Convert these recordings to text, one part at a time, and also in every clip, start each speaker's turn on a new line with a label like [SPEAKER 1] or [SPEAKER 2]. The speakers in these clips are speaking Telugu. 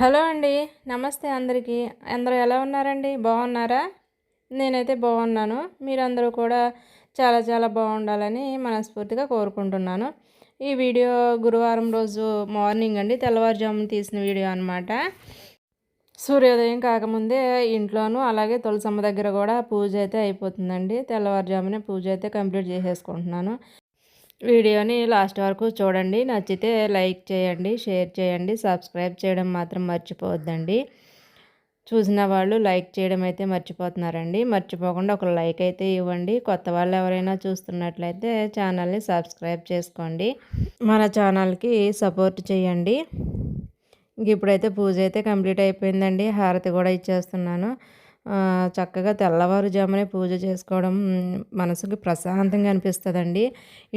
[SPEAKER 1] హలో అండి నమస్తే అందరికీ. అందరూ ఎలా ఉన్నారండి? బాగున్నారా? నేనైతే బాగున్నాను. మీరందరూ కూడా చాలా చాలా బాగుండాలని మనస్ఫూర్తిగా కోరుకుంటున్నాను. ఈ వీడియో గురువారం రోజు మార్నింగ్ అండి తెల్లవారుజామున తీసిన వీడియో అనమాట సూర్యోదయం కాకముందే ఇంట్లోనూ అలాగే తులసమ్మ దగ్గర కూడా పూజ అయితే అయిపోతుందండి. తెల్లవారుజామునే పూజ అయితే కంప్లీట్ చేసేసుకుంటున్నాను. వీడియోని లాస్ట్ వరకు చూడండి. నచ్చితే లైక్ చేయండి షేర్ చేయండి సబ్స్క్రైబ్ చేయడం మాత్రం మర్చిపోవద్దండి. చూసిన వాళ్ళు లైక్ చేయడం అయితే మర్చిపోతున్నారండి. మర్చిపోకుండా ఒక లైక్ అయితే ఇవ్వండి. కొత్త వాళ్ళు ఎవరైనా చూస్తున్నట్లయితే ఛానల్ని సబ్స్క్రైబ్ చేసుకోండి. మన ఛానల్కి సపోర్ట్ చేయండి. ఇంక ఇప్పుడైతే పూజ అయితే కంప్లీట్ అయిపోయిందండి. హారతి కూడా ఇచ్చేస్తున్నాను. చక్కగా తెల్లవారుజామునే పూజ చేసుకోవడం మనసుకి ప్రశాంతంగా అనిపిస్తుందండి.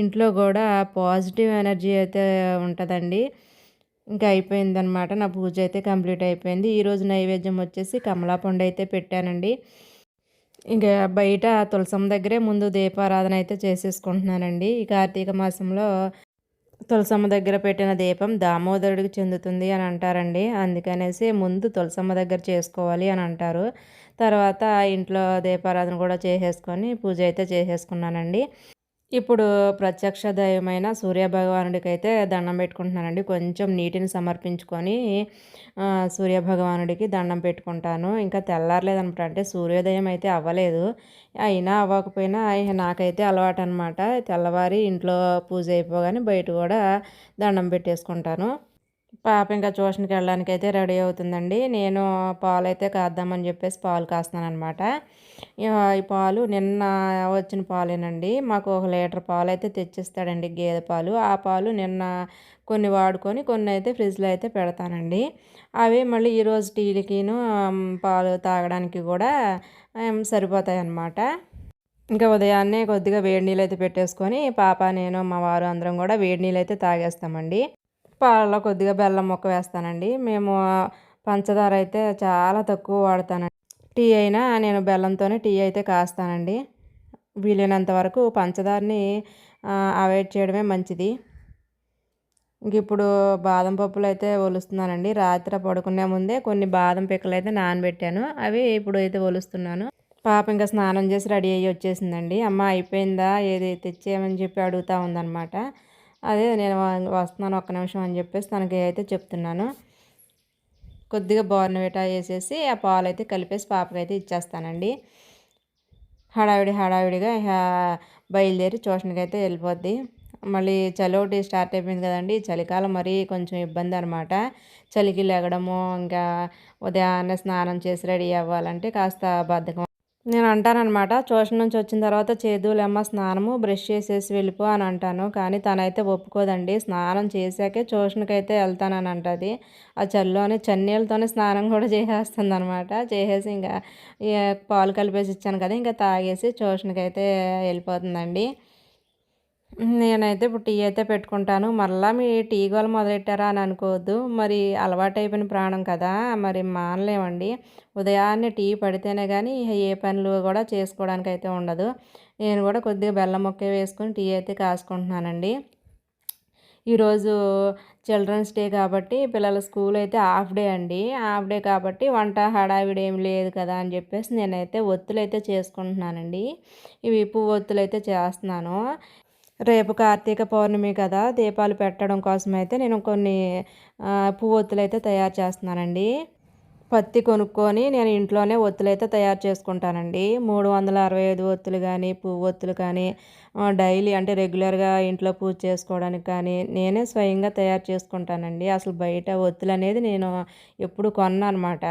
[SPEAKER 1] ఇంట్లో కూడా పాజిటివ్ ఎనర్జీ అయితే ఉంటుందండి. ఇంకా అయిపోయిందనమాట నా పూజ అయితే కంప్లీట్ అయిపోయింది. ఈరోజు నైవేద్యం వచ్చేసి కమలా పండు అయితే పెట్టానండి. ఇంకా బయట తులసం దగ్గరే ముందు దీపారాధన అయితే చేసేసుకుంటున్నానండి. ఈ కార్తీక మాసంలో తులసమ్మ దగ్గర పెట్టిన దీపం దామోదరుడికి చెందుతుంది అని అంటారండి. అందుకనేసి ముందు తులసమ్మ దగ్గర చేసుకోవాలి అని అంటారు. తర్వాత ఇంట్లో దీపారాధన కూడా చేసేసుకొని పూజ అయితే చేసేసుకున్నానండి. ఇప్పుడు ప్రత్యక్ష దైవమైన సూర్యభగవానుడికి అయితే దండం పెట్టుకుంటున్నానండి. కొంచెం నీటిని సమర్పించుకొని సూర్యభగవానుడికి దండం పెట్టుకుంటాను. ఇంకా తెల్లారలేదనమాట అంటే సూర్యోదయం అయితే అవ్వలేదు. అయినా అవ్వకపోయినా నాకైతే అలవాటు అనమాట తెల్లవారి ఇంట్లో పూజ అయిపోగానే బయట కూడా దండం పెట్టేసుకుంటాను. పాప ఇంకా ట్యూషన్కి వెళ్ళడానికి అయితే రెడీ అవుతుందండి. నేను పాలు అయితే కాద్దామని చెప్పేసి పాలు కాస్తున్నాను అనమాట ఈ పాలు నిన్న వచ్చిన పాలేనండి. మాకు ఒక లీటర్ పాలు అయితే తెచ్చిస్తాడండి గేదె పాలు. ఆ పాలు నిన్న కొన్ని వాడుకొని కొన్ని అయితే ఫ్రిడ్జ్లో అయితే పెడతానండి. అవి మళ్ళీ ఈరోజు టీలకిను పాలు తాగడానికి కూడా సరిపోతాయి అన్నమాట ఇంకా ఉదయాన్నే కొద్దిగా వేడి నీళ్ళు అయితే పెట్టేసుకొని పాప నేను మా వారు అందరం కూడా వేడి నీళ్ళు అయితే తాగేస్తామండి. పాలలో కొద్దిగా బెల్లం మొక్క వేస్తానండి. మేము పంచదార అయితే చాలా తక్కువ వాడతానండి. టీ అయినా నేను బెల్లంతోనే టీ అయితే కాస్తానండి. వీలైనంత వరకు పంచదారని అవాయిడ్ చేయడమే మంచిది. ఇంక ఇప్పుడు బాదం పప్పులు అయితే ఒలుస్తున్నానండి. రాత్రి పడుకునే ముందే కొన్ని బాదం పిక్కలు అయితే నానబెట్టాను. అవి ఇప్పుడు అయితే ఒలుస్తున్నాను. పాప ఇంకా స్నానం చేసి రెడీ అయ్యి వచ్చేసిందండి. అమ్మ అయిపోయిందా? ఏది తెచ్చేయమని చెప్పి అడుగుతూ ఉందన్నమాట. అదే నేను వస్తున్నాను ఒక్క నిమిషం అని చెప్పేసి తనకి అయితే చెప్తున్నాను. కొద్దిగా బోర్నవేటా వేసేసి ఆ పాలు అయితే కలిపేసి పాపకైతే ఇచ్చేస్తానండి. హడావిడి హడావిడిగా బయలుదేరి ట్యూషన్కి అయితే వెళ్ళిపోద్ది. మళ్ళీ చలి ఒకటి స్టార్ట్ అయిపోయింది కదండి చలికాలం మరీ కొంచెం ఇబ్బంది అనమాట చలికి లేగడము ఇంకా ఉదయాన్నే స్నానం చేసి రెడీ అవ్వాలంటే కాస్త బద్ధకం నేను అంటానమాట ట్యూషన్ నుంచి వచ్చిన తర్వాత చేదులేమ్మ స్నానము బ్రష్ చేసేసి వెళ్ళిపో అని అంటాను. కానీ తనైతే ఒప్పుకోదండి. స్నానం చేశాకే ట్యూషన్కి అయితే వెళ్తానని అంటుంది ఆ చల్లోనే చన్నీళ్ళతోనే స్నానం కూడా చేసేస్తుంది అనమాట చేసేసి ఇంకా పాలు కలిపేసి ఇచ్చాను కదా ఇంకా తాగేసి ట్యూషన్కి అయితే వెళ్ళిపోతుందండి. నేనైతే ఇప్పుడు టీ అయితే పెట్టుకుంటాను. మళ్ళీ మీ టీ గోలు మొదలెట్టారా అని అనుకోవద్దు. మరి అలవాటైపోయిన ప్రాణం కదా. మరి మానలేమండి. ఉదయాన్నే టీ పడితేనే కానీ ఏ పనులు కూడా చేసుకోవడానికి అయితే ఉండదు. నేను కూడా కొద్దిగా బెల్లం మొక్క వేసుకుని టీ అయితే కాసుకుంటున్నానండి. ఈరోజు చిల్డ్రన్స్ డే కాబట్టి పిల్లల స్కూల్ అయితే హాఫ్ డే అండి. హాఫ్ డే కాబట్టి వంట హడావిడి ఏం లేదు కదా అని చెప్పేసి నేనైతే ఒత్తులు అయితే చేసుకుంటున్నానండి. ఇవి పువ్వు ఒత్తులు అయితే చేస్తున్నాను. రేపు కార్తీక పౌర్ణమి కదా దీపాలు పెట్టడం కోసం అయితే నేను కొన్ని పువ్వొత్తులు అయితే తయారు చేస్తున్నానండి. పత్తి కొనుక్కొని నేను ఇంట్లోనే ఒత్తులు అయితే తయారు చేసుకుంటానండి. మూడు వందల అరవై ఐదు ఒత్తులు కానీ పువ్వు ఒత్తులు కానీ డైలీ అంటే రెగ్యులర్గా ఇంట్లో పూజ చేసుకోవడానికి కానీ నేనే స్వయంగా తయారు చేసుకుంటానండి. అసలు బయట ఒత్తులు అనేది నేను ఎప్పుడు కొన్నాను అనమాట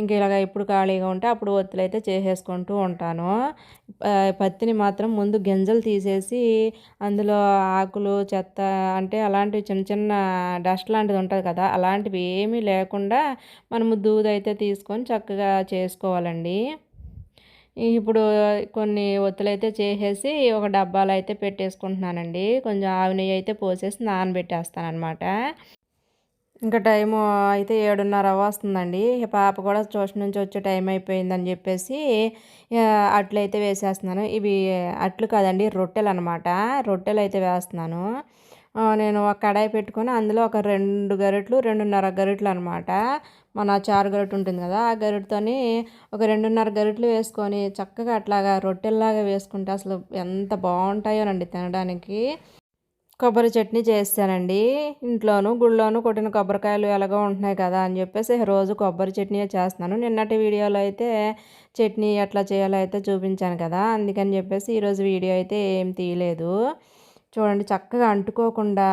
[SPEAKER 1] ఇంక ఇలాగ ఎప్పుడు ఖాళీగా ఉంటే అప్పుడు ఒత్తులు అయితే చేసేసుకుంటూ ఉంటాను. పత్తిని మాత్రం ముందు గింజలు తీసేసి అందులో ఆకులు చెత్త అంటే అలాంటివి చిన్న చిన్న డస్ట్ లాంటిది ఉంటుంది కదా అలాంటివి ఏమీ లేకుండా మనము దూది అయితే తీసుకొని చక్కగా చేసుకోవాలండి. ఇప్పుడు కొన్ని ఒత్తులు అయితే చేసేసి ఒక డబ్బాలు అయితే పెట్టేసుకుంటున్నానండి. కొంచెం ఆవి నెయ్యి అయితే పోసేసి నానబెట్టేస్తాను అనమాట ఇంకా టైము అయితే ఏడున్నర వస్తుందండి పాప కూడా ట్యూషన్ నుంచి వచ్చే టైం అయిపోయిందని చెప్పేసి అట్లు అయితే వేసేస్తున్నాను. ఇవి అట్లు కాదండి రొట్టెలు అనమాట రొట్టెలు అయితే వేస్తున్నాను. నేను ఒక కడాయి పెట్టుకొని అందులో ఒక రెండు గరిటెలు రెండున్నర గరిటలు అనమాట మన చారు గరిటె ఉంటుంది కదా ఆ గరిటతోని ఒక రెండున్నర గరిటెలు వేసుకొని చక్కగా అట్లాగా రొట్టెల్లాగా వేసుకుంటే అసలు ఎంత బాగుంటాయోనండి తినడానికి. కొబ్బరి చట్నీ చేస్తానండి. ఇంట్లోనూ గుళ్ళోనూ కొట్టిన కొబ్బరికాయలు ఎలాగో ఉంటున్నాయి కదా అని చెప్పేసి రోజు కొబ్బరి చట్నీ చేస్తున్నాను. నిన్నటి వీడియోలో అయితే చట్నీ ఎట్లా చేయాలో అయితే చూపించాను కదా అందుకని చెప్పేసి ఈరోజు వీడియో అయితే ఏం తీయలేదు. చూడండి చక్కగా అంటుకోకుండా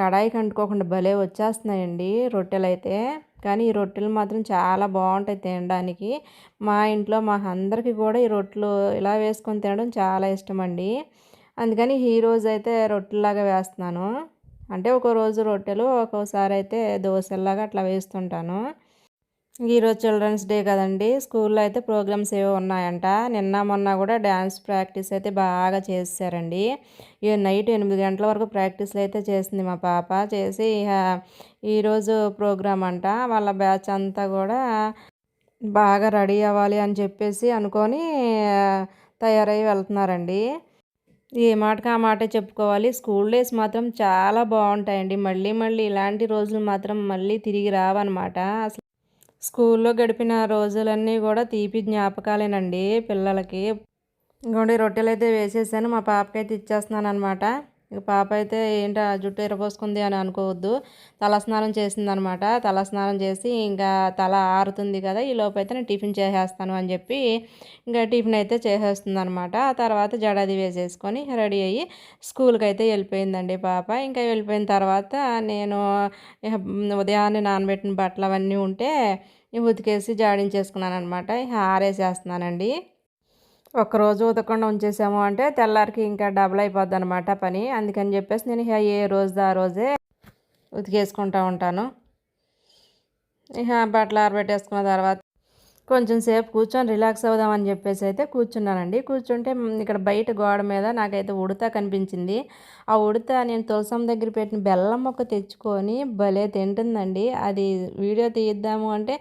[SPEAKER 1] కడాయికి అంటుకోకుండా భలే వచ్చేస్తున్నాయండి రొట్టెలు అయితే కానీ ఈ రొట్టెలు మాత్రం చాలా బాగుంటాయి తినడానికి. మా ఇంట్లో మా అందరికీ కూడా ఈ రొట్టెలు ఇలా వేసుకొని తినడం చాలా ఇష్టం అండి. అందుకని ఈ రోజు అయితే రొట్టెలాగా వేస్తున్నాను. అంటే ఒక రోజు రొట్టెలు ఒక్కోసారి అయితే దోశల్లాగా అట్లా వేస్తుంటాను. ఈరోజు చిల్డ్రన్స్ డే కదండి స్కూల్లో అయితే ప్రోగ్రామ్స్ ఏవో ఉన్నాయంట. నిన్న మొన్న కూడా డ్యాన్స్ ప్రాక్టీస్ అయితే బాగా చేశారండి ఈ నైట్ ఎనిమిది గంటల వరకు ప్రాక్టీస్లు అయితే చేసింది మా పాప. చేసి ఈరోజు ప్రోగ్రామ్ అంట. వాళ్ళ బ్యాచ్ అంతా కూడా బాగా రెడీ అవ్వాలి అని చెప్పేసి అనుకొని తయారై వెళ్తున్నారండి. ఏ మాటకు ఆ మాట చెప్పుకోవాలి. స్కూల్ డేస్ మాత్రం చాలా బాగుంటాయండి. మళ్ళీ మళ్ళీ ఇలాంటి రోజులు మాత్రం మళ్ళీ తిరిగి రావన్నమాట. అసలు స్కూల్లో గడిపిన రోజులన్నీ కూడా తీపి జ్ఞాపకాలేనండి పిల్లలకి. ఇంకోటి రొట్టెలు అయితే వేసేసాను. మా పాపకైతే ఇచ్చేస్తున్నాను అనమాట ఇక పాప అయితే ఏంటి జుట్టు ఎరపోసుకుంది అని అనుకోవద్దు. తలస్నానం చేసిందనమాట. తలస్నానం చేసి ఇంకా తల ఆరుతుంది కదా ఈ లోపైతే అయితే నేను టిఫిన్ చేసేస్తాను అని చెప్పి ఇంకా టిఫిన్ అయితే చేసేస్తుంది అనమాట ఆ తర్వాత జడది వేసేసుకొని రెడీ అయ్యి స్కూల్కి అయితే వెళ్ళిపోయిందండి పాప. ఇంకా వెళ్ళిపోయిన తర్వాత నేను ఉదయాన్నే నానబెట్టిన బట్టలు అవన్నీ ఉంటే ఉతికేసి జాడించేసుకున్నాను అనమాట ఆరేసేస్తున్నానండి. ఒకరోజు ఉతకుండా ఉంచేసాము అంటే తెల్లారికి ఇంకా డబుల్ అయిపోద్ది అనమాట పని. అందుకని చెప్పేసి నేను ఏ రోజు ఆ రోజే ఉతికేసుకుంటూ ఉంటాను. ఇక బట్టలు ఆరబెట్టేసుకున్న తర్వాత కొంచెం సేపు కూర్చొని రిలాక్స్ అవుదామని చెప్పేసి అయితే కూర్చున్నానండి. కూర్చుంటే ఇక్కడ బయట గోడ మీద నాకైతే ఉడత కనిపించింది. ఆ ఉడత నేను తులసం దగ్గర పెట్టిన బెల్లం మొక్క తెచ్చుకొని భలే తింటుందండి. అది వీడియో తీద్దాము అంటే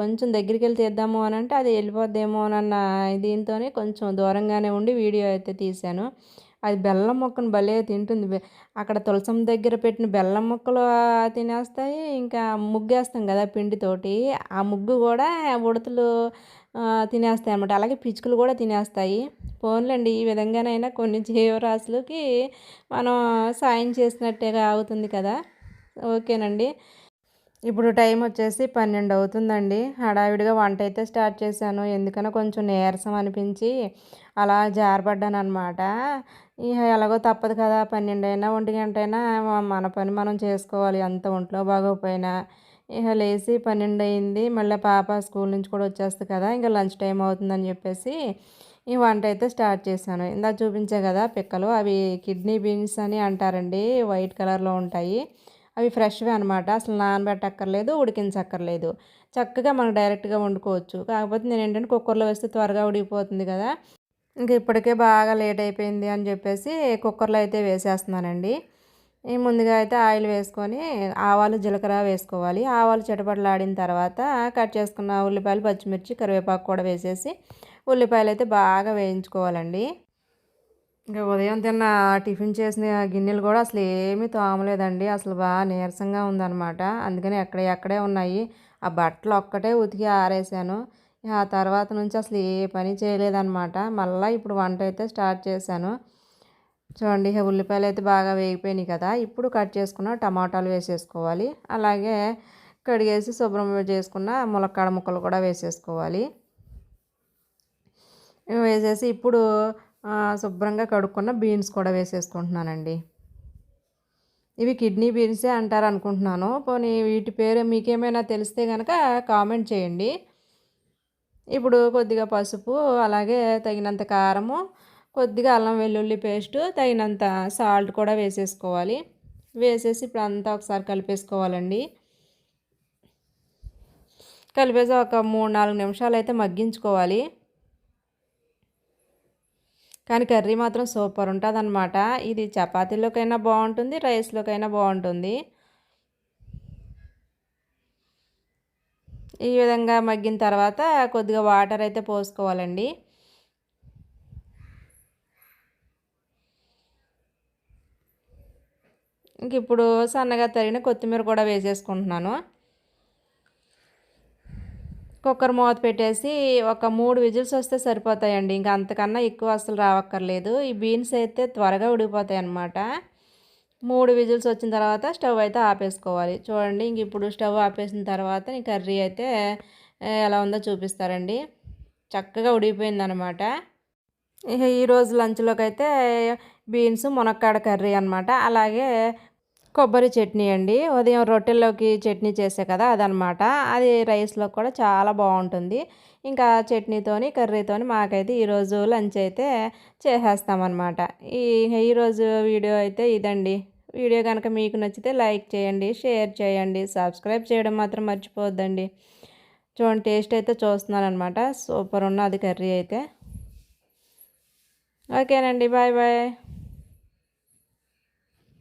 [SPEAKER 1] కొంచెం దగ్గరికి వెళ్ళి తీద్దాము అని అంటే అది వెళ్ళిపోద్దేమో అన్న దీంతోనే కొంచెం దూరంగానే ఉండి వీడియో అయితే తీశాను. అది బెల్లం మొక్కను భలే తింటుంది. అక్కడ తులసం దగ్గర పెట్టిన బెల్లం మొక్కలు తినేస్తాయి. ఇంకా ముగ్గేస్తాం కదా పిండితోటి. ఆ ముగ్గు కూడా ఉడతలు తినేస్తాయి అన్నమాట. అలాగే పిచ్చుకలు కూడా తినేస్తాయి. పోన్లేండి ఈ విధంగానైనా కొన్ని జీవరాశులకి మనం సాయం చేసినట్టేగా అవుతుంది కదా. ఓకేనండి. ఇప్పుడు టైం వచ్చేసి పన్నెండు అవుతుందండి. హడావిడిగా వంట అయితే స్టార్ట్ చేశాను. ఎందుకనో కొంచెం నీరసం అనిపించి అలా జారబడ్డాను అనమాట ఎలాగో తప్పదు కదా పన్నెండు అయినా ఒంటి గంట అయినా మన పని మనం చేసుకోవాలి. అంత ఒంట్లో బాగోకపోయినా ఇక లేచి పన్నెండు అయింది మళ్ళీ పాప స్కూల్ నుంచి కూడా వచ్చేస్తుంది కదా ఇంకా లంచ్ టైం అవుతుందని చెప్పేసి ఈ వంట అయితే స్టార్ట్ చేశాను. ఇందా చూపించే కదా పిక్కలు అవి కిడ్నీ బీన్స్ అని అంటారండి వైట్ కలర్లో ఉంటాయి. అవి ఫ్రెష్వే అనమాట అసలు నానబెట్టక్కర్లేదు ఉడికించక్కర్లేదు. చక్కగా మనం డైరెక్ట్గా వండుకోవచ్చు. కాకపోతే నేను ఏంటంటే కుక్కర్లో వేస్తే త్వరగా ఉడికిపోతుంది కదా. ఇంక ఇప్పటికే బాగా లేట్ అయిపోయింది అని చెప్పేసి కుక్కర్లో అయితే వేసేస్తున్నానండి. ముందుగా అయితే ఆయిల్ వేసుకొని ఆవాలు జీలకర్ర వేసుకోవాలి. ఆవాలు చిటపటలాడిన తర్వాత కట్ చేసుకున్న ఉల్లిపాయలు పచ్చిమిర్చి కరివేపాకు కూడా వేసేసి ఉల్లిపాయలు అయితే బాగా వేయించుకోవాలండి. ఇంకా ఉదయం తిన్న టిఫిన్ చేసిన గిన్నెలు కూడా అసలు ఏమీ తోమలేదండి. అసలు బాగా నీరసంగా ఉందన్నమాట. అందుకని ఎక్కడ ఎక్కడే ఉన్నాయి. ఆ బట్టలు ఒక్కటే ఉతికి ఆరేసాను. ఆ తర్వాత నుంచి అసలు ఏ పని చేయలేదన్నమాట. మళ్ళీ ఇప్పుడు వంట అయితే స్టార్ట్ చేశాను. చూడండి ఉల్లిపాయలు అయితే బాగా వేగిపోయినాయి కదా. ఇప్పుడు కట్ చేసుకున్న టమాటాలు వేసేసుకోవాలి. అలాగే కడిగేసి శుభ్రం చేసుకున్న ములక్కాడ ముక్కలు కూడా వేసేసుకోవాలి. వేసేసి ఇప్పుడు శుభ్రంగా కడుక్కున్న బీన్స్ కూడా వేసేసుకుంటున్నానండి. ఇవి కిడ్నీ బీన్సే అంటారు అనుకుంటున్నాను పోనీ వీటి పేరు మీకేమైనా తెలిస్తే కనుక కామెంట్ చేయండి. ఇప్పుడు కొద్దిగా పసుపు అలాగే తగినంత కారము కొద్దిగా అల్లం వెల్లుల్లి పేస్ట్ తగినంత సాల్ట్ కూడా వేసేసుకోవాలి. వేసేసి ఇప్పుడు అంతా ఒకసారి కలిపేసుకోవాలండి. కలిపేసి ఒక మూడు నాలుగు నిమిషాలు అయితే మగ్గించుకోవాలి. కానీ కర్రీ మాత్రం సూపర్ ఉంటుంది అనమాట ఇది చపాతీలోకైనా బాగుంటుంది రైస్లోకైనా బాగుంటుంది. ఈ విధంగా మగ్గిన తర్వాత కొద్దిగా వాటర్ అయితే పోసుకోవాలండి. ఇంక ఇప్పుడు సన్నగా తరిగిన కొత్తిమీర కూడా వేసేసుకుంటున్నాను. కుక్కర్ మూత పెట్టేసి ఒక మూడు విజిల్స్ వస్తే సరిపోతాయండి. ఇంకా అంతకన్నా ఎక్కువ అసలు రావక్కర్లేదు. ఈ బీన్స్ అయితే త్వరగా ఉడిగిపోతాయి అన్నమాట. మూడు విజిల్స్ వచ్చిన తర్వాత స్టవ్ అయితే ఆపేసుకోవాలి. చూడండి ఇంక ఇప్పుడు స్టవ్ ఆపేసిన తర్వాత ఈ కర్రీ అయితే ఎలా ఉందో చూపిస్తారండి. చక్కగా ఉడిగిపోయిందనమాట ఇక ఈరోజు లంచ్లోకి అయితే బీన్స్ మునక్కాడ కర్రీ అనమాట అలాగే కొబ్బరి చట్నీ అండి. ఉదయం రొట్టెల్లోకి చట్నీ చేసే కదా అదనమాట అది రైస్లో కూడా చాలా బాగుంటుంది. ఇంకా చట్నీతోని కర్రీతోని మాకైతే ఈరోజు లంచ్ అయితే చేసేస్తామన్నమాట. ఈ ఈరోజు వీడియో అయితే ఇదండి. వీడియో కనుక మీకు నచ్చితే లైక్ చేయండి షేర్ చేయండి సబ్స్క్రైబ్ చేయడం మాత్రం మర్చిపోవద్దండి. చూడండి టేస్ట్ అయితే చూస్తున్నాను అనమాట సూపర్ ఉన్నది కర్రీ అయితే. ఓకేనండి బాయ్ బాయ్.